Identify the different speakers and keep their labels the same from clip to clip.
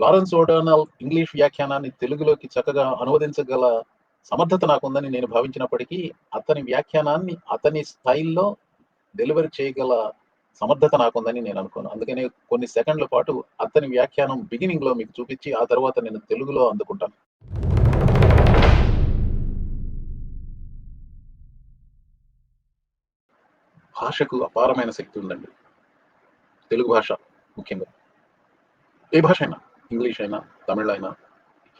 Speaker 1: Lawrence ఓడానల్ English వ్యాఖ్యానాన్ని తెలుగులోకి చక్కగా అనువదించగల సమర్థత నాకుందని నేను భావించినప్పటికీ అతని వ్యాఖ్యానాన్ని అతని స్టైల్లో డెలివరీ చేయగల సమర్థత నాకుందని నేను అనుకోను. అందుకనే కొన్ని సెకండ్ల పాటు అతని వ్యాఖ్యానం బిగినింగ్లో మీకు చూపించి ఆ తర్వాత నేను తెలుగులో అందుకుంటాను. భాషకు అపారమైన శక్తి ఉందండి. తెలుగు భాష ముఖ్యంగా. ఏ భాష అయినా. ఇంగ్లీష్ అయినా తమిళ అయినా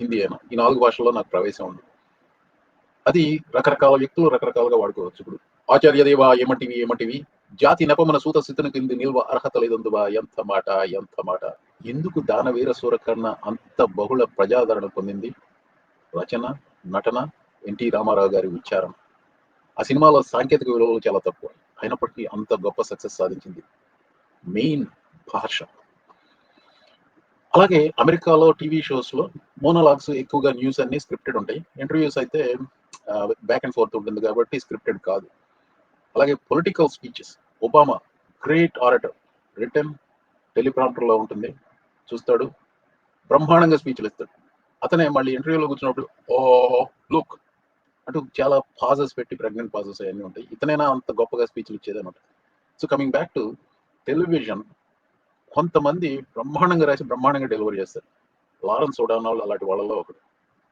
Speaker 1: హిందీ అయినా ఈ నాలుగు భాషల్లో నాకు ప్రవేశం ఉంది. అది రకరకాల వ్యక్తులు రకరకాలుగా వాడుకోవచ్చు. ఇప్పుడు ఆచార్యదేవా ఏమటివి ఏమటివి? జాతి నెపమన సూత స్థితిని కింది నిల్వ అర్హత లేదందువా? ఎంత మాట ఎంత మాట? ఎందుకు దానవీర సూరకర్ణ అంత బహుళ ప్రజాదరణ పొందింది? రచన నటన ఎన్టీ రామారావు గారి ఉచ్చారణ. ఆ సినిమాలో సాంకేతిక విలువలు చాలా తక్కువ. అయినప్పటికీ అంత గొప్ప సక్సెస్ సాధించింది మెయిన్ భాష. అలాగే అమెరికాలో టీవీ షోస్లో మోనోలాగ్స్ ఎక్కువగా న్యూస్ అన్ని స్క్రిప్టెడ్ ఉంటాయి. ఇంటర్వ్యూస్ అయితే బ్యాక్ అండ్ ఫోర్త్ ఉంటుంది కాబట్టి స్క్రిప్టెడ్ కాదు. అలాగే political speeches Obama great orator written టెలిప్రాంప్టర్లో ఉంటుంది. చూస్తాడు. బ్రహ్మాండంగా స్పీచ్లు ఇస్తాడు. అతనే మళ్ళీ ఇంటర్వ్యూలో కూర్చున్నప్పుడు ఓ లుక్ అంటూ చాలా పాజెస్ పెట్టి ప్రెగ్నెంట్ పాజెస్ అవన్నీ ఉంటాయి. ఇతనైనా అంత గొప్పగా స్పీచ్లు ఇచ్చేదని so coming back to television కొంతమంది బ్రహ్మాండంగా రాసి బ్రహ్మాండంగా డెలివరీ చేస్తారు. లారెన్స్ ఒడానోల్ అలాంటి వాళ్ళలో ఒకడు.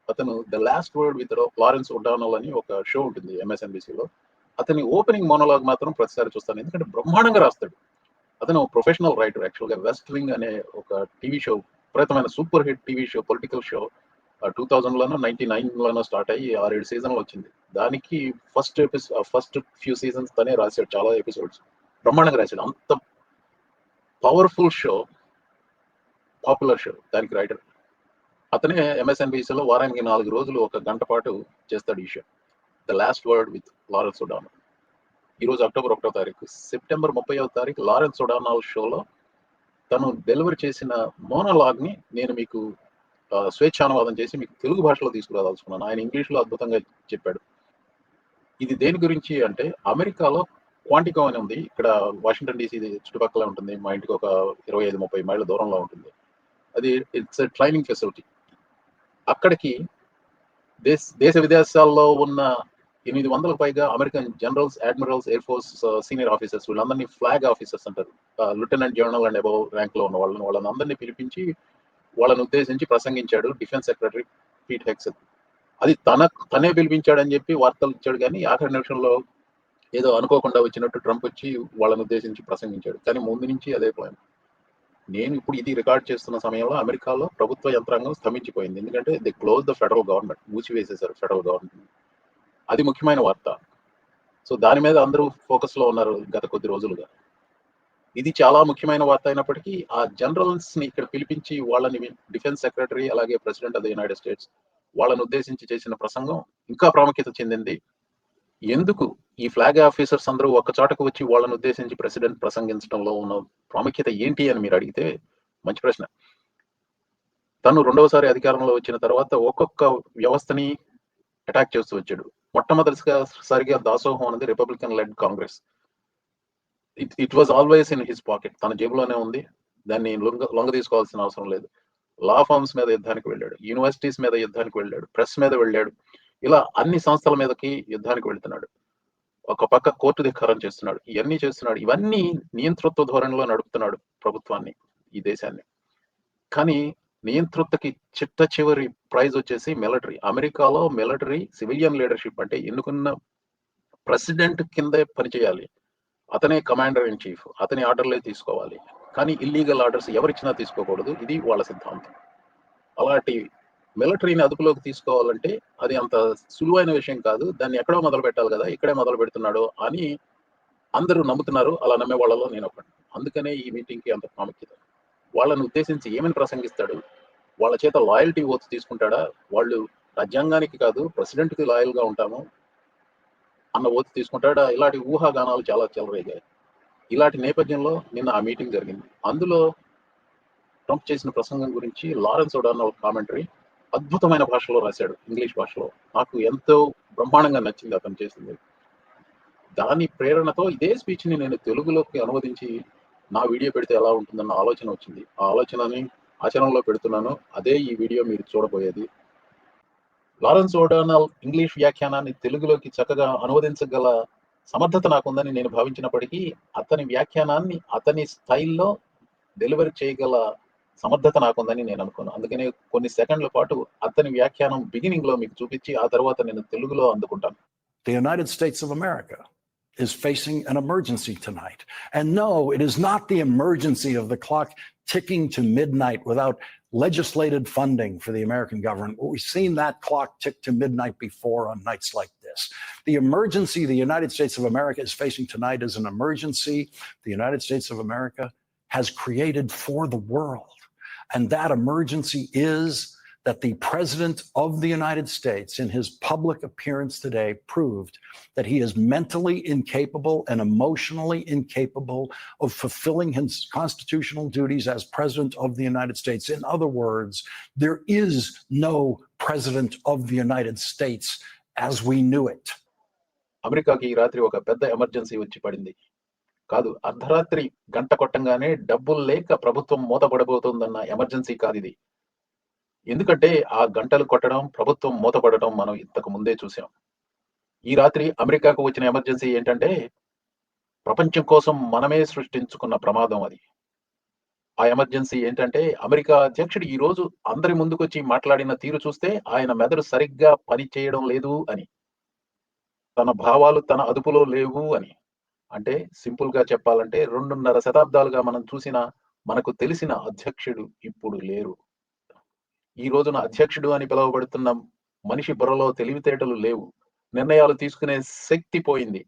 Speaker 1: అతను the last word with Lawrence O'Donnell అని ఒక షో ఉంటుంది ఎంఎస్ఎన్బిసిలో. అతని ఓపెనింగ్ మోనోలాగ్ మాత్రం ప్రతిసారి చూస్తాను. ఎందుకంటే బ్రహ్మాండంగా రాస్తాడు. అతను ప్రొఫెషనల్ రైటర్ యాక్చువల్గా వెస్ట్ వింగ్ అనే ఒక టీవీ షో విపరీతమైన super hit TV show political show two థౌజండ్లోనో ninety నైన్లోనో స్టార్ట్ అయ్యి ఆరేడు సీజన్లు వచ్చింది. దానికి first episode first few seasons తనే రాశాడు చాలా ఎపిసోడ్స్. బ్రహ్మాండంగా రాశాడు. అంత పవర్ఫుల్ షో పాపులర్ షో దానికి రైటర్ అతనే ఎంఎస్ఎన్బిసిలో వారానికి నాలుగు రోజులు ఒక గంట పాటు చేస్తాడు ఈ show. The last word with Lawrence O'Donnell ఈరోజు అక్టోబర్ ఒకటో తారీఖు. సెప్టెంబర్ ముప్పైవ తారీఖు లారెన్స్ ఒడానల్ షోలో తను డెలివరీ చేసిన మోనలాగ్ని నేను మీకు స్వేచ్ఛానువాదం చేసి మీకు తెలుగు భాషలో తీసుకురాదలుచుకున్నాను ఆయన ఇంగ్లీష్లో అద్భుతంగా చెప్పాడు. ఇది దేని గురించి అంటే అమెరికాలో క్వాంటికో అని ఉంది. ఇక్కడ వాషింగ్టన్ డీసీ చుట్టుపక్కల ఉంటుంది. మా ఇంటికి ఒక ఇరవై ఐదు ముప్పై మైళ్ళ దూరంలో ఉంటుంది. అది ఇట్స్ ట్రైనింగ్ ఫెసిలిటీ అక్కడికి దేశ దేశ విదేశాల్లో ఉన్న ఎనిమిది వందలకు పైగా American generals admirals air force senior officers వీళ్ళందరినీ ఫ్లాగ్ ఆఫీసర్స్ అంటారు. లెఫ్టినెంట్ జనరల్ అండ్ అబౌవ్ ర్యాంక్లో ఉన్న వాళ్ళని వాళ్ళని అందరినీ పిలిపించి వాళ్ళని ఉద్దేశించి ప్రసంగించాడు డిఫెన్స్ సెక్రటరీ పీట్ హెక్సెత్ అది తన తనే పిలిపించాడని చెప్పి వార్తలు ఇచ్చాడు కానీ ఆఖరి నిమిషంలో ఏదో అనుకోకుండా వచ్చినట్టు ట్రంప్ వచ్చి వాళ్ళని ఉద్దేశించి ప్రసంగించాడు. కానీ ముందు నుంచి అదే ప్లాన్ నేను ఇప్పుడు ఇది రికార్డ్ చేస్తున్న సమయంలో అమెరికాలో ప్రభుత్వ యంత్రాంగం స్తంభించిపోయింది. ఎందుకంటే they close the federal government మూసివేసేశారు federal government అది ముఖ్యమైన వార్త. సో దాని మీద అందరూ ఫోకస్లో ఉన్నారు గత కొద్ది రోజులుగా. ఇది చాలా ముఖ్యమైన వార్త అయినప్పటికీ ఆ జనరల్స్ని ఇక్కడ పిలిపించి వాళ్ళని డిఫెన్స్ సెక్రటరీ అలాగే president of the United States వాళ్ళని ఉద్దేశించి చేసిన ప్రసంగం ఇంకా ప్రాముఖ్యత చెందింది. ఎందుకు ఈ ఫ్లాగ్ ఆఫీసర్స్ అందరూ ఒక చోటకు వచ్చి వాళ్ళని ఉద్దేశించి ప్రెసిడెంట్ ప్రసంగించడంలో ఉన్న ప్రాముఖ్యత ఏంటి అని మీరు అడిగితే మంచి ప్రశ్న. తను రెండవసారి అధికారంలో వచ్చిన తర్వాత ఒక్కొక్క వ్యవస్థని అటాక్ చేస్తూ వచ్చాడు. మొట్టమొదటిగా సరిగా దాసోహం అనేది Republican led Congress it it was always in his pocket తన జేబులోనే ఉంది. దాన్ని లొంగ లొంగ తీసుకోవాల్సిన అవసరం లేదు. లా ఫార్మ్స్ మీద యుద్ధానికి వెళ్ళాడు. యూనివర్సిటీస్ మీద యుద్ధానికి వెళ్ళాడు. ప్రెస్ మీద వెళ్ళాడు. ఇలా అన్ని సంస్థల మీదకి యుద్ధానికి వెళుతున్నాడు. ఒక పక్క కోర్టు ధిక్కారం చేస్తున్నాడు. ఇవన్నీ చేస్తున్నాడు. ఇవన్నీ నియంతృత్వ ధోరణిలో నడుపుతున్నాడు ప్రభుత్వాన్ని ఈ దేశాన్ని. కానీ నియంతృత్వకి చిట్ట చివరి ప్రైజ్ వచ్చేసి మిలిటరీ. అమెరికాలో మిలిటరీ సివిలియన్ లీడర్షిప్ అంటే ఎన్నుకున్న ప్రెసిడెంట్ కిందే పనిచేయాలి. అతనే కమాండర్ ఇన్ చీఫ్ అతని ఆర్డర్లే తీసుకోవాలి. కానీ ఇల్లీగల్ ఆర్డర్స్ ఎవరిచ్చినా తీసుకోకూడదు. ఇది వాళ్ళ సిద్ధాంతం. అలాంటి మిలిటరీని అదుపులోకి తీసుకోవాలంటే అది అంత సులువైన విషయం కాదు. దాన్ని ఎక్కడో మొదలు పెట్టాలి కదా ఇక్కడే మొదలు పెడుతున్నాడు అని అందరూ నమ్ముతున్నారు. అలా నమ్మే వాళ్ళలో నేను ఒకటి అందుకనే ఈ మీటింగ్కి అంత ప్రాముఖ్యత. వాళ్ళని ఉద్దేశించి ఏమని ప్రసంగిస్తాడు? వాళ్ళ చేత లాయల్టీ ఓత్ తీసుకుంటాడా? వాళ్ళు రాజ్యాంగానికి కాదు ప్రెసిడెంట్కి లాయల్గా ఉంటాము అన్న ఓత్ తీసుకుంటాడా? ఇలాంటి ఊహాగానాలు చాలా చెలరేగాయి. ఇలాంటి నేపథ్యంలో నిన్న ఆ మీటింగ్ జరిగింది. అందులో ట్రంప్ చేసిన ప్రసంగం గురించి లారెన్స్ ఒడాన్న ఒక కామెంటరీ అద్భుతమైన భాషలో రాశాడు ఇంగ్లీష్ భాషలో. నాకు ఎంతో బ్రహ్మాండంగా నచ్చింది అతను చేసింది. దాని ప్రేరణతో ఇదే స్పీచ్ని నేను తెలుగులోకి అనువదించి నా వీడియో పెడితే ఎలా ఉంటుందన్న ఆలోచన వచ్చింది. ఆ ఆలోచనని ఆచరణలో పెడుతున్నాను. అదే ఈ వీడియో మీరు చూడబోయేది. లారెన్స్ ఓడానల్ ఇంగ్లీష్ వ్యాఖ్యానాన్ని తెలుగులోకి చక్కగా అనువదించగల సమర్థత నాకుందని నేను భావించినప్పటికీ అతని వ్యాఖ్యానాన్ని అతని స్థాయిల్లో డెలివరీ చేయగల సమర్థత నాకుందని నేను అనుకున్నాను అందుకనే కొన్ని సెకండ్ల పాటు అతని వ్యాఖ్యానం బిగినింగ్ లో మీకు చూపించి ఆ తర్వాత నేను తెలుగులో అందుకుంటాను
Speaker 2: The United States of America is facing an emergency tonight. And no, it is not the emergency of the clock ticking to midnight without legislated funding for the American government. We've seen that clock tick to midnight before on nights like this. The emergency the United States of America is facing tonight is an emergency the United States of America has created for the world. And that emergency is that the President of the United States, in his public appearance today, proved that he is mentally incapable and emotionally incapable of fulfilling his constitutional duties as President of the United States. In other words, there is no President of the United States as we knew it.
Speaker 1: అమెరికాకి ఈ రాత్రి ఒక పెద్ద emergency వచ్చి పడింది కాదు అర్ధరాత్రి గంట కొట్టంగానే డబ్బులు లేక ప్రభుత్వం మూతపడబోతోందన్న ఎమర్జెన్సీ కాదు ఇది. ఎందుకంటే ఆ గంటలు కొట్టడం ప్రభుత్వం మూతపడటం మనం ఇంతకు ముందే చూసాం ఈ రాత్రి అమెరికాకు వచ్చిన ఎమర్జెన్సీ ఏంటంటే ప్రపంచం కోసం మనమే సృష్టించుకున్న ప్రమాదం అది. ఆ ఎమర్జెన్సీ ఏంటంటే అమెరికా అధ్యక్షుడు ఈ రోజు అందరి ముందుకొచ్చి మాట్లాడిన తీరు చూస్తే ఆయన మెదడు సరిగ్గా పని చేయడం లేదు అని. తన భావాలు తన అదుపులో లేవు అని. అంటే సింపుల్గా చెప్పాలంటే రెండున్నర శతాబ్దాలుగా మనం చూసిన మనకు తెలిసిన అధ్యక్షుడు ఇప్పుడు లేరు. ఈ రోజున అధ్యక్షుడు అని పిలువబడుతున్న మనిషి బుర్రలో తెలివితేటలు లేవు. నిర్ణయాలు తీసుకునే శక్తి పోయింది.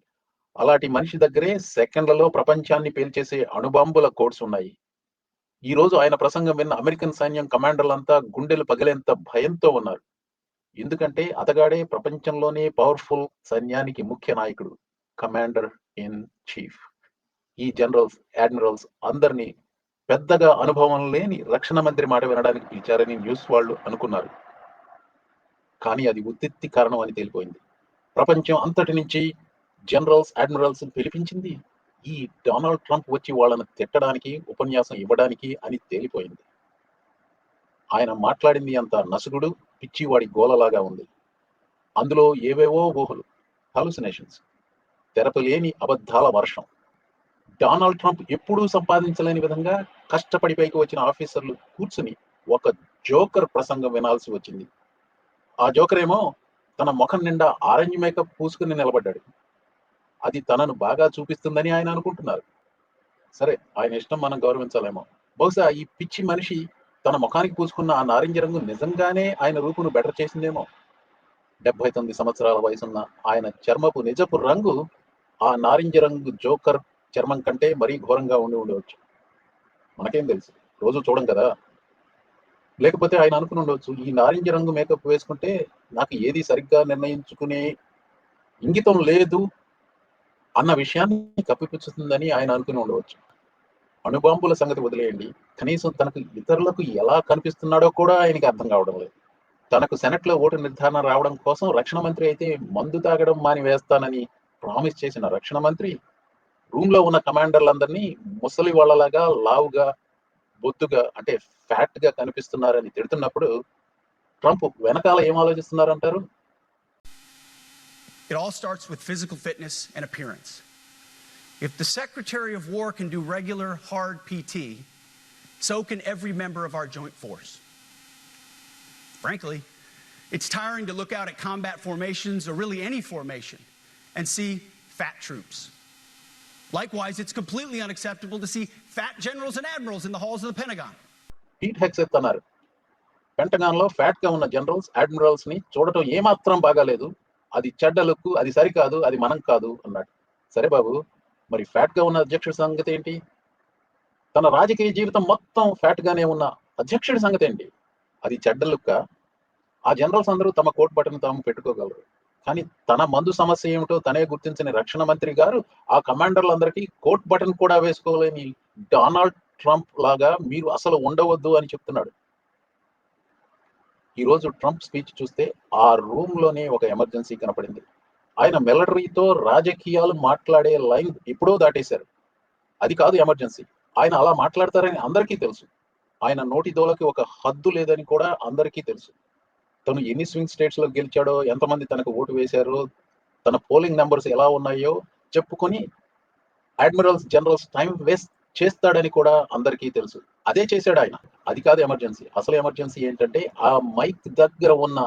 Speaker 1: అలాంటి మనిషి దగ్గరే సెకండ్లలో ప్రపంచాన్ని పేల్చేసే అణుబాంబుల కోడ్స్ ఉన్నాయి. ఈ రోజు ఆయన ప్రసంగం విన్న అమెరికన్ సైన్యం కమాండర్లంతా గుండెలు పగిలేంత భయంతో ఉన్నారు. ఎందుకంటే అతగాడే ప్రపంచంలోనే పవర్ఫుల్ సైన్యానికి ముఖ్య నాయకుడు. కమాండర్ ఇన్ చీఫ్ ఈ జనరల్స్ అడ్మిరల్స్ అందరినీ పెద్దగా అనుభవం లేని రక్షణ మంత్రి మాట వినడానికి పిలిచారని న్యూస్ వాళ్ళు అనుకున్నారు. కానీ అది ఉత్తిత్తి కారణం అని తేలిపోయింది. ప్రపంచం అంతటి నుంచి జనరల్స్ అడ్మిరల్స్ పిలిపించింది ఈ డొనాల్డ్ ట్రంప్ వచ్చి వాళ్ళని తిట్టడానికి ఉపన్యాసం ఇవ్వడానికి అని తేలిపోయింది. ఆయన మాట్లాడింది అంత నసుగుడు పిచ్చివాడి గోలలాగా ఉంది. అందులో ఏవేవో ఊహలు హాలుసినేషన్స్ తెరపలేని అబద్ధాల వర్షం. డొనాల్డ్ ట్రంప్ ఎప్పుడూ సంపాదించలేని విధంగా కష్టపడి పైకి వచ్చిన ఆఫీసర్లు కూర్చుని ఒక జోకర్ ప్రసంగం వినాల్సి వచ్చింది. ఆ జోకర్ ఏమో తన ముఖం నిండా ఆరెంజ్ మేకప్ పూసుకుని నిలబడ్డాడు. అది తనను బాగా చూపిస్తుందని ఆయన అనుకుంటున్నారు. సరే ఆయన ఇష్టం మనం గౌరవించాలేమో. బహుశా ఈ పిచ్చి మనిషి తన ముఖానికి పూసుకున్న ఆ నారింజ రంగు నిజంగానే ఆయన రూపును బెటర్ చేసిందేమో. డెబ్బై తొమ్మిది సంవత్సరాల వయసున్న ఆయన చర్మపు నిజపు రంగు ఆ నారింజ రంగు జోకర్ చర్మం కంటే మరీ ఘోరంగా ఉండి ఉండవచ్చు. మనకేం తెలుసు? రోజు చూడం కదా. లేకపోతే ఆయన అనుకుని ఉండవచ్చు ఈ నారింజ రంగు మేకప్ వేసుకుంటే నాకు ఏది సరిగ్గా నిర్ణయించుకునే ఇంగితం లేదు అన్న విషయాన్ని కప్పిపుచ్చుతుందని ఆయన అనుకుని ఉండవచ్చు. అణుబాంబుల సంగతి వదిలేయండి. కనీసం తనకు ఇతరులకు ఎలా కనిపిస్తున్నాడో కూడా ఆయనకి అర్థం కావడం లేదు. తనకు సెనెట్లో ఓటు నిర్ధారణ రావడం కోసం రక్షణ మంత్రి అయితే మందు తాగడం మాని వేస్తానని ప్రామిస్ చేసిన రక్షణ మంత్రి రూమ్ లో ఉన్న కమాండర్లందరినీ ముసలి వాళ్ళలాగా లావుగా బొద్దుగా అంటే ఫ్యాట్ గా కనిపిస్తున్నారని తిడుతున్నప్పుడు ట్రంప్ వెనకాల ఏం ఆలోచిస్తున్నారంటారు
Speaker 3: It all starts with physical fitness and appearance. If the Secretary of War can do regular, hard PT, so can every member of our joint force. Frankly, it's tiring to look out at combat formations or really any formation and see fat troops. Likewise, it's completely unacceptable to see fat generals and admirals in the halls of the Pentagon.
Speaker 1: Pete Hegseth అన్నారు. పెంటగాన్లో ఫ్యాట్గా ఉన్న generals అడ్మిరల్స్ని చూడటం ఏమాత్రం బాగాలేదు. అది చెడ్డ look అది సరికాదు అది మనం కాదు అన్నాడు. సరే బాబు మరి ఫ్యాట్గా ఉన్న అధ్యక్షుడి సంగతి ఏంటి? తన రాజకీయ జీవితం మొత్తం ఫ్యాట్ గానే ఉన్న అధ్యక్షుడి సంగతి ఏంటి? అది చెడ్డ లుక్క? ఆ జనరల్స్ అందరూ తమ కోట్ బటన్ తాము పెట్టుకోగలరు. కానీ తన మందు సమస్య ఏమిటో తనే గుర్తించిన రక్షణ మంత్రి గారు ఆ కమాండర్లందరికీ కోట్ బటన్ కూడా వేసుకోలేని డొనాల్డ్ ట్రంప్ లాగా మీరు అసలు ఉండవద్దు అని చెప్తున్నాడు. ఈ రోజు ట్రంప్ స్పీచ్ చూస్తే ఆ రూమ్లోనే ఒక ఎమర్జెన్సీ కనపడింది. ఆయన మిలిటరీతో రాజకీయాలు మాట్లాడే లైన్ ఎప్పుడో దాటేశారు. అది కాదు ఎమర్జెన్సీ. ఆయన అలా మాట్లాడతారని అందరికీ తెలుసు. ఆయన నోటి దోలకి ఒక హద్దు లేదని కూడా అందరికీ తెలుసు. తను ఎన్ని స్వింగ్ స్టేట్స్లో గెలిచాడో ఎంతమంది తనకు ఓటు వేశారో తన పోలింగ్ నెంబర్స్ ఎలా ఉన్నాయో చెప్పుకొని అడ్మిరల్స్ జనరల్స్ టైం వేస్ట్ చేస్తాడని కూడా అందరికీ తెలుసు. అదే చేశాడు ఆయన. అది కాదు ఎమర్జెన్సీ అసలు ఎమర్జెన్సీ ఏంటంటే ఆ మైక్ దగ్గర ఉన్న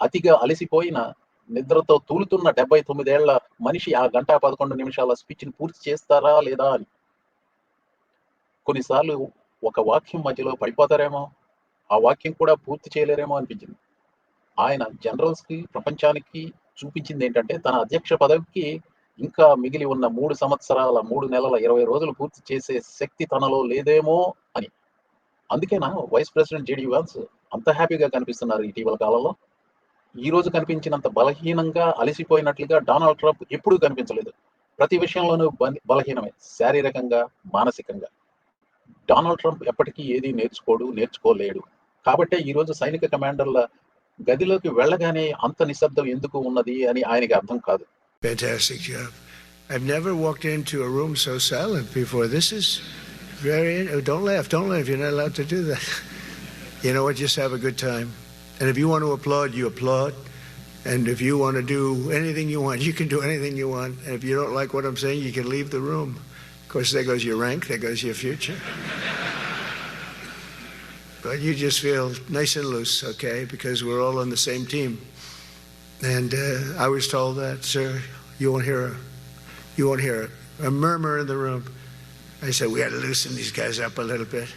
Speaker 1: అతిగా అలసిపోయిన నిద్రతో తూలుతున్న డెబ్బై తొమ్మిదేళ్ళ మనిషి ఆ గంట పదకొండు నిమిషాల స్పీచ్ని పూర్తి చేస్తారా లేదా అని. కొన్నిసార్లు ఒక వాక్యం మధ్యలో పడిపోతారేమో ఆ వాక్యం కూడా పూర్తి చేయలేరేమో అనిపించింది. ఆయన జనరల్స్కి ప్రపంచానికి చూపించింది ఏంటంటే తన అధ్యక్ష పదవికి ఇంకా మిగిలి ఉన్న మూడు సంవత్సరాల మూడు నెలల ఇరవై రోజులు పూర్తి చేసే శక్తి తనలో లేదేమో అని. అందుకేనా వైస్ ప్రెసిడెంట్ జేడీ వాన్స్ అంత హ్యాపీగా కనిపిస్తున్నారు ఇటీవల కాలంలో? ఈ రోజు కనిపించినంత బలహీనంగా అలసిపోయినట్లుగా డొనాల్డ్ ట్రంప్ ఎప్పుడూ కనిపించలేదు. ప్రతి విషయంలోనూ బలహీనమే శారీరకంగా మానసికంగా. డొనాల్డ్ ట్రంప్ ఎప్పటికీ ఏది నేర్చుకోడు నేర్చుకోలేడు. కాబట్టే ఈ రోజు సైనిక కమాండర్ల గదిలోకి వెళ్ళగానే అంత నిశ్శబ్దం ఎందుకు ఉన్నది అని ఆయనకి అర్థం కాదు
Speaker 4: Fantastic job. I've never walked into a room so silent before. This is very. oh, Don't laugh. Don't laugh. You're not allowed to do that. You know what? Just have a good time. And if you want to applaud, you applaud. And if you want to do anything you want, you can do anything you want. And if you don't like what I'm saying, you can leave the room. Of course, there goes your rank, there goes your future. but you just feel nice and loose, okay? Because we're all on the same team. And uh, I was told that, sir, you won't hear a, you won't hear a, a murmur in the room. I said we got to loosen these guys up a little bit.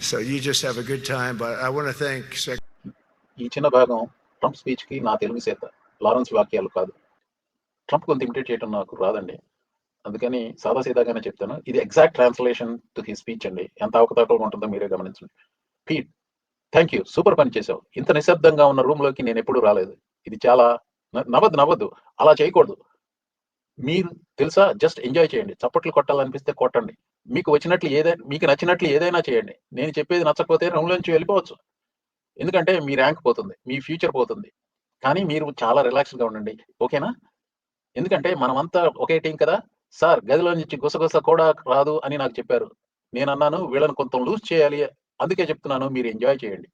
Speaker 4: So you just have a good time. But I want to thank Sec-
Speaker 1: ఈ చిన్న భాగం Trump speech కి నా తెలుగు చేత Lawrence వాక్యాలు కాదు Trump కొంత imitate చేయడం నాకు రాదండి అందుకని సాదాసీదాగానే చెప్తాను ఇది exact translation to he speech అండి ఎంత అవకతవకగా ఉంటుందో మీరే గమనించండి పీట్ థ్యాంక్ యూ సూపర్ పని చేసావు. ఇంత నిశ్శబ్దంగా ఉన్న రూమ్లోకి నేను ఎప్పుడూ రాలేదు. ఇది చాలా నవ్వద్దు నవ్వద్దు అలా చేయకూడదు. మీరు తెలుసా? జస్ట్ ఎంజాయ్ చేయండి. చప్పట్లు కొట్టాలనిపిస్తే కొట్టండి. మీకు వచ్చినట్లు ఏదైనా మీకు నచ్చినట్లు ఏదైనా చేయండి. నేను చెప్పేది నచ్చకపోతే రూమ్ నుంచి వెళ్ళిపోవచ్చు. ఎందుకంటే మీ ర్యాంక్ పోతుంది. మీ ఫ్యూచర్ పోతుంది. కానీ మీరు చాలా రిలాక్స్డ్గా ఉండండి ఓకేనా ఎందుకంటే మనమంతా ఒకే టీం కదా. సార్ గదిలో నుంచి గుసగుస కూడా రాదు అని నాకు చెప్పారు. నేను అన్నాను వీళ్ళని కొంత లూజ్ చేయాలి. అందుకే చెప్తున్నాను మీరు ఎంజాయ్ చేయండి.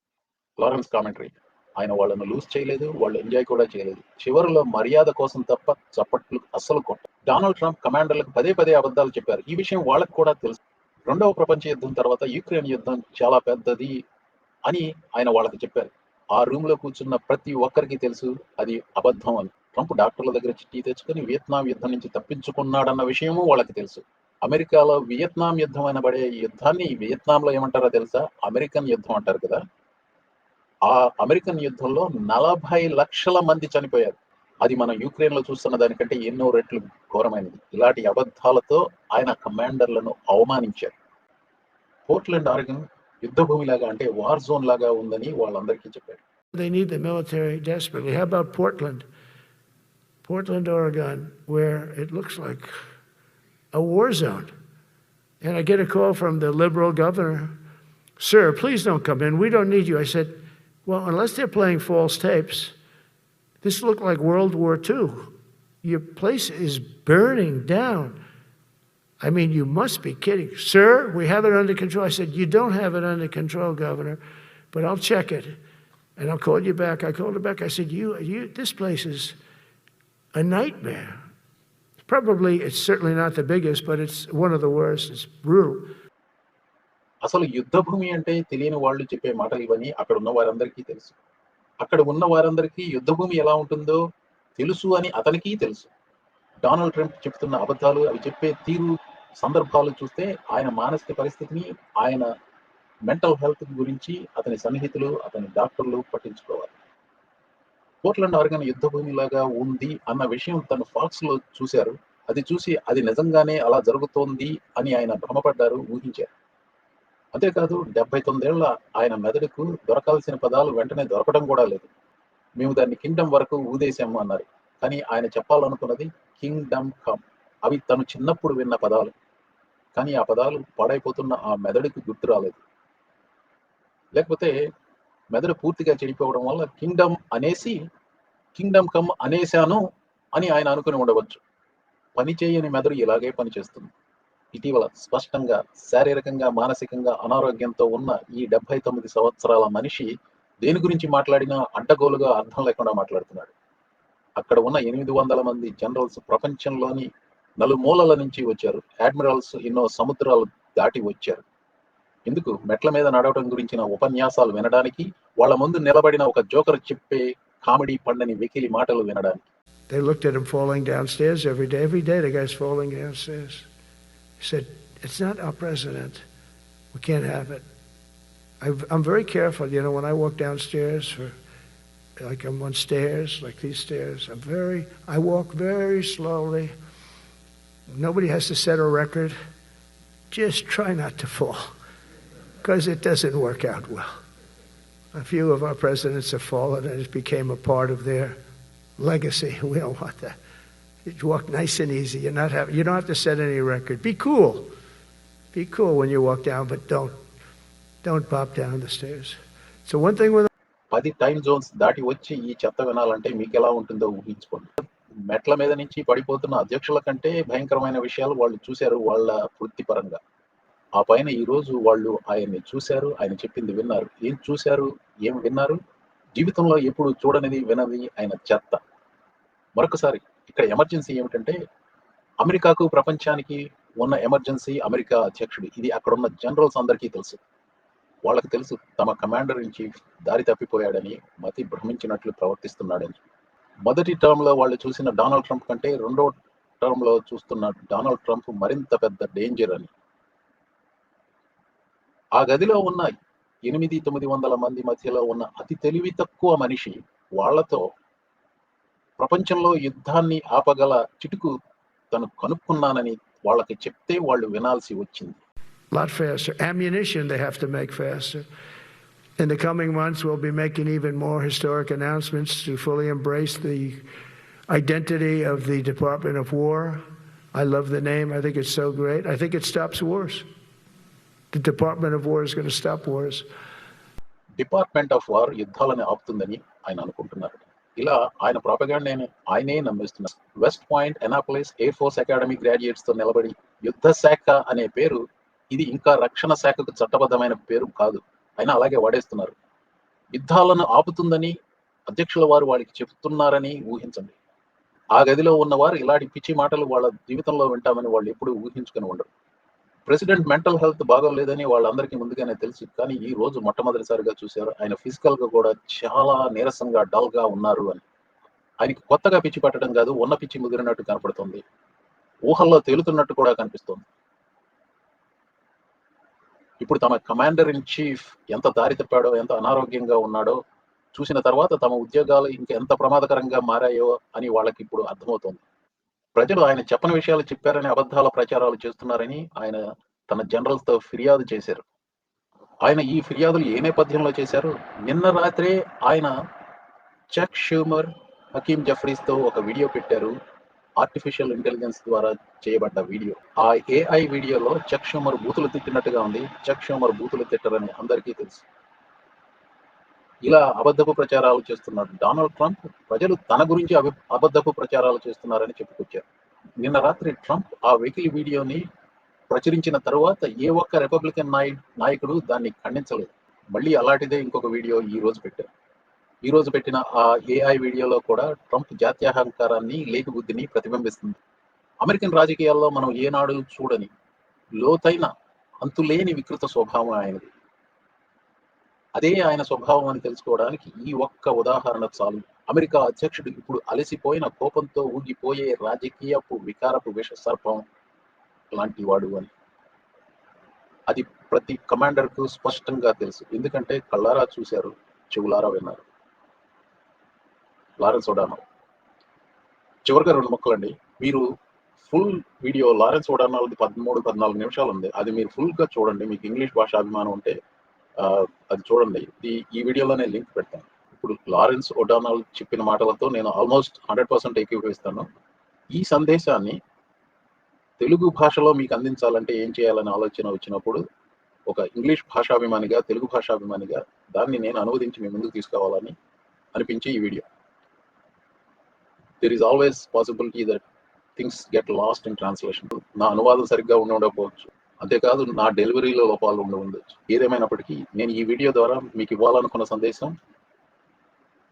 Speaker 1: లారెన్స్ కామెంటరీ ఆయన వాళ్ళను లూజ్ చేయలేదు వాళ్ళు ఎంజాయ్ కూడా చేయలేదు. చివరిలో మర్యాద కోసం తప్ప చప్పట్లు అస్సలు కొట్ట డొనాల్డ్ ట్రంప్ కమాండర్లకు పదే పదే అబద్ధాలు చెప్పారు. ఈ విషయం వాళ్ళకు కూడా తెలుసు. రెండవ ప్రపంచ యుద్ధం తర్వాత యుక్రెయిన్ యుద్ధం చాలా పెద్దది అని ఆయన వాళ్ళకి చెప్పారు. ఆ రూమ్లో కూర్చున్న ప్రతి ఒక్కరికి తెలుసు అది అబద్ధం అని. ట్రంప్ డాక్టర్ల దగ్గర చిట్టి తెచ్చుకొని వియత్నాం యుద్ధం నుంచి తప్పించుకున్నాడన్న విషయము వాళ్ళకి తెలుసు. అమెరికాలో వియత్నాం యుద్ధం అనబడే యుద్ధాన్ని వియత్నాంలో ఏమంటారో తెలుసా? అమెరికన్ యుద్ధం అంటారు కదా. ఆ అమెరికన్ యుద్ధంలో నలభై లక్షల మంది చనిపోయారు. అది మనం యుక్రెయిన్లో చూస్తున్న దానికంటే ఎన్నో రెట్లు ఘోరమైనది. ఇలాంటి అబద్ధాలతో ఆయన కమాండర్లను అవమానించారు. పోర్ట్లాండ్ ఆరెగన్ యుద్ధ భూమి లాగా అంటే వార్ జోన్ లాగా ఉందని వాళ్ళందరికీ చెప్పారు.
Speaker 4: They need the military desperately. How about Portland? Portland, Oregon, where it looks like a war zone. And I get a call from the liberal governor Sir, please don't come in. We don't need you. I said, Well, unless they're playing false tapes, this looked like World War II. Your place is burning down. I mean, you must be kidding. Sir, we have it under control. I said, You don't have it under control, Governor, but I'll check it and I'll call you back. I called her back. I said, You, you, this place is a nightmare. Probably, it's certainly not the biggest, but it's one of the worst. It's brutal.
Speaker 1: అసలు యుద్ధ భూమి అంటే తెలియని వాళ్ళు చెప్పే మాటలు ఇవన్నీ అక్కడ ఉన్న వారందరికీ తెలుసు అక్కడ ఉన్న వారందరికీ యుద్ధ భూమి ఎలా ఉంటుందో తెలుసు అని అతనికి తెలుసు డొనాల్డ్ ట్రంప్ చెప్తున్న అబద్ధాలు అవి చెప్పే తీరు సందర్భాలు చూస్తే ఆయన మానసిక పరిస్థితిని ఆయన మెంటల్ హెల్త్ గురించి అతని సన్నిహితులు అతని డాక్టర్లు పట్టించుకోవాలి పోర్ట్లాండ్ ఆర్గన్ యుద్ధ భూమిలాగా ఉంది అన్న విషయం తను ఫాక్స్లో చూశారు. అది చూసి అది నిజంగానే అలా జరుగుతోంది అని ఆయన భ్రమపడ్డారు ఊహించారు. అంతేకాదు డెబ్బై తొమ్మిదేళ్ళ ఆయన మెదడుకు దొరకాల్సిన పదాలు వెంటనే దొరకడం కూడా లేదు. మేము దాన్ని కింగ్డమ్ వరకు ఊదేశాము అన్నారు. కానీ ఆయన చెప్పాలనుకున్నది కింగ్డమ్ కమ్. అవి తను చిన్నప్పుడు విన్న పదాలు. కానీ ఆ పదాలు పాడైపోతున్న ఆ మెదడుకు గుర్తు రాలేదు. లేకపోతే మెదడు పూర్తిగా చెడిపోవడం వల్ల కింగ్డమ్ అనేసి కింగ్డమ్ కమ్ అనేశాను అని ఆయన అనుకుని ఉండవచ్చు. పని చేయని మెదడు ఇలాగే పనిచేస్తుంది. ఇటీవల స్పష్టంగా శారీరకంగా మానసికంగా అనారోగ్యంతో ఉన్న ఈ డెబ్బై తొమ్మిది సంవత్సరాల మనిషి దేని గురించి మాట్లాడినా అడ్డగోలుగా అర్థం లేకుండా మాట్లాడుతున్నాడు. అక్కడ ఉన్న ఎనిమిది వందల మంది జనరల్స్ ప్రపంచంలోని నలుమూలల నుంచి వచ్చారు. అడ్మిరల్స్ ఎన్నో సముద్రాలు దాటి వచ్చారు. ఎందుకు మెట్ల మీద నడవడం గురించిన ఉపన్యాసాలు వినడానికి వాళ్ళ ముందు నిలబడిన ఒక జోకర్ చెప్పే కామెడీ పండని వెకిలి మాటలు వినడానికి
Speaker 4: They looked at him falling downstairs every day. Every day the guy's falling downstairs. He said, It's not our president. We can't have it. I've, I'm very careful, you know, when I walk downstairs, for, like I'm on stairs, like these stairs, I'm very, I walk very slowly. Nobody has to set a record. Just try not to fall, because it doesn't work out well. A few of our presidents have fallen, and it became a part of their legacy. We don't want that. You walk nice and easy. You're not have, you don't have to set any record. Be cool. Be cool when you walk down, but don't don't bop down the stairs. So one thing with
Speaker 1: పది time zones దాటి వచ్చి ఈ చెత్త వినాలంటే మీకు ఎలా ఉంటుందో ఊహించుకోండి మెట్ల మీద నుంచి పడిపోతున్న అధ్యక్షుల కంటే భయంకరమైన విషయాలు వాళ్ళు చూశారు వాళ్ళ వృత్తిపరంగా ఆ పైన ఈ రోజు వాళ్ళు ఆయన్ని చూశారు ఆయన చెప్పింది విన్నారు. ఏం చూశారు? ఏం విన్నారు? జీవితంలో ఎప్పుడు చూడనిది వినది ఆయన చెత్త. మరొకసారి ఇక్కడ ఎమర్జెన్సీ ఏమిటంటే అమెరికాకు ప్రపంచానికి ఉన్న ఎమర్జెన్సీ అమెరికా అధ్యక్షుడు. ఇది అక్కడ ఉన్న జనరల్స్ అందరికీ తెలుసు. వాళ్ళకి తెలుసు తమ కమాండర్ ఇన్ చీఫ్ దారి తప్పిపోయాడని మతి భ్రమించినట్లు ప్రవర్తిస్తున్నాడని. మొదటి టర్మ్లో వాళ్ళు చూసిన డొనాల్డ్ ట్రంప్ కంటే రెండో టర్మ్లో చూస్తున్న డొనాల్డ్ ట్రంప్ మరింత పెద్ద డేంజర్ అని. ఆ గదిలో ఉన్న ఎనిమిది తొమ్మిది వందల మంది మధ్యలో ఉన్న అతి తెలివి తక్కువ మనిషి వాళ్ళతో ప్రపంచంలో యుద్ధాన్ని ఆపగల చిటుకు తను కనుక్కున్నానని వాళ్ళకి చెప్తే వాళ్ళు వినాల్సి వచ్చింది
Speaker 4: a lot faster. Ammunition they have to make faster. In the coming months, we'll be making even more historic announcements to fully embrace the identity of the Department of War. I love the name. I think it's so great. I think it stops wars. The Department of War is going to stop wars.
Speaker 1: Department of War యుద్ధాలను ఆపుతుందని ఆయన అనుకుంటున్నారు. ఇలా ఆయన ప్రాపగాండాని ఆయనే నమ్మిస్తున్నారు. West Point Annapolis Air Force Academy గ్రాడ్యుయేట్స్తో నిలబడి యుద్ధ శాఖ అనే పేరు ఇది ఇంకా రక్షణ శాఖకు చట్టబద్ధమైన పేరు కాదు. అయినా అలాగే వాడేస్తున్నారు. యుద్ధాలను ఆపుతుందని అధ్యక్షుల వారు వారికి చెప్తున్నారని ఊహించండి. ఆ గదిలో ఉన్నవారు ఇలాంటి పిచ్చి మాటలు వాళ్ళ జీవితంలో వింటామని వాళ్ళు ఎప్పుడూ ఊహించుకుని ఉండరు. ప్రెసిడెంట్ మెంటల్ హెల్త్ బాగోలేదని వాళ్ళందరికీ ముందుగానే తెలుసు కానీ ఈ రోజు మొట్టమొదటిసారిగా చూశారు. ఆయన ఫిజికల్గా కూడా చాలా నీరసంగా డల్గా ఉన్నారు అని. ఆయనకి కొత్తగా పిచ్చి పట్టడం కాదు ఉన్న పిచ్చి ముదిరినట్టు కనపడుతుంది. ఊహల్లో తేలుతున్నట్టు కూడా కనిపిస్తుంది. ఇప్పుడు తమ కమాండర్ ఇన్ చీఫ్ ఎంత దారి తప్పాడో ఎంత అనారోగ్యంగా ఉన్నాడో చూసిన తర్వాత తమ ఉద్యోగాలు ఇంకా ఎంత ప్రమాదకరంగా మారాయో అని వాళ్ళకి ఇప్పుడు అర్థమవుతోంది. ప్రజలు ఆయన చెప్పని విషయాలు చెప్పారని అబద్ధాల ప్రచారాలు చేస్తున్నారని ఆయన తన జనరల్స్తో ఫిర్యాదు చేశారు. ఆయన ఈ ఫిర్యాదులు ఏ నేపథ్యంలో చేశారు? నిన్న రాత్రే ఆయన చెక్ షూమర్ హకీం జఫ్రీస్తో ఒక వీడియో పెట్టారు. ఆర్టిఫిషియల్ ఇంటెలిజెన్స్ ద్వారా చేయబడ్డ వీడియో. ఆ ఏఐ వీడియోలో చెక్ షూమర్ బూతులు తిట్టినట్టుగా ఉంది. చెక్ షూమర్ బూతులు తిట్టరని అందరికీ తెలుసు. ఇలా అబద్ధపు ప్రచారాలు చేస్తున్నాడు డొనాల్డ్ ట్రంప్ ప్రజలు తన గురించి అబి అబద్ధపు ప్రచారాలు చేస్తున్నారని చెప్పుకొచ్చారు. నిన్న రాత్రి ట్రంప్ ఆ వెకిలి వీడియోని ప్రచురించిన తర్వాత ఏ ఒక్క రిపబ్లికన్ నాయ నాయకుడు దాన్ని ఖండించలేదు. మళ్ళీ అలాంటిదే ఇంకొక వీడియో ఈ రోజు పెట్టారు. ఈ రోజు పెట్టిన ఆ ఏఐ వీడియోలో కూడా ట్రంప్ జాత్యాహంకారాన్ని లేఖబుద్ధిని ప్రతిబింబిస్తుంది. అమెరికన్ రాజకీయాల్లో మనం ఏనాడు చూడని లోతైన అంతులేని వికృత స్వభావం ఆయనది. అదే ఆయన స్వభావం అని తెలుసుకోవడానికి ఈ ఒక్క ఉదాహరణ చాలు. అమెరికా అధ్యక్షుడు ఇప్పుడు అలసిపోయిన కోపంతో ఊగిపోయే రాజకీయపు వికారపు విష సర్పం లాంటి వాడు అని. అది ప్రతి కమాండర్కు స్పష్టంగా తెలుసు. ఎందుకంటే కళ్ళారా చూశారు చెవులారా విన్నారు. Lawrence O'Donnell. చివరిగా రెండు మొక్కలండి. మీరు ఫుల్ వీడియో లారెన్స్ ఒడానాల్ది పదమూడు పద్నాలుగు నిమిషాలు ఉంది అది మీరు ఫుల్గా చూడండి. మీకు ఇంగ్లీష్ భాష అభిమానం ఉంటే అది చూడండి. ఈ ఈ వీడియోలోనే లింక్ పెడతాను. ఇప్పుడు లారెన్స్ ఒడానల్ చెప్పిన మాటలతో నేను ఆల్మోస్ట్ హండ్రెడ్ పర్సెంట్ ఏకీభవిస్తాను. ఈ సందేశాన్ని తెలుగు భాషలో మీకు అందించాలంటే ఏం చేయాలని ఆలోచన వచ్చినప్పుడు ఒక ఇంగ్లీష్ భాషాభిమానిగా తెలుగు భాషాభిమానిగా దాన్ని నేను అనువదించి మీ ముందుకు తీసుకోవాలని అనిపించే ఈ video. There is always possibility that things get lost in translation నా అనువాదం సరిగ్గా ఉండకపోవచ్చు. అంతేకాదు నా డెలివరీలో లోపాలు ఉండవచ్చు ఏదేమైనప్పటికీ నేను ఈ వీడియో ద్వారా మీకు ఇవ్వాలనుకున్న సందేశం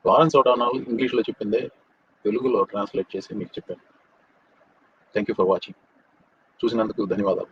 Speaker 1: లారెన్స్ ఓడానాల్ ఇంగ్లీష్లో చెప్పిందే తెలుగులో ట్రాన్స్లేట్ చేసి మీకు చెప్పాను. థ్యాంక్ యూ ఫర్ వాచింగ్ చూసినందుకు ధన్యవాదాలు.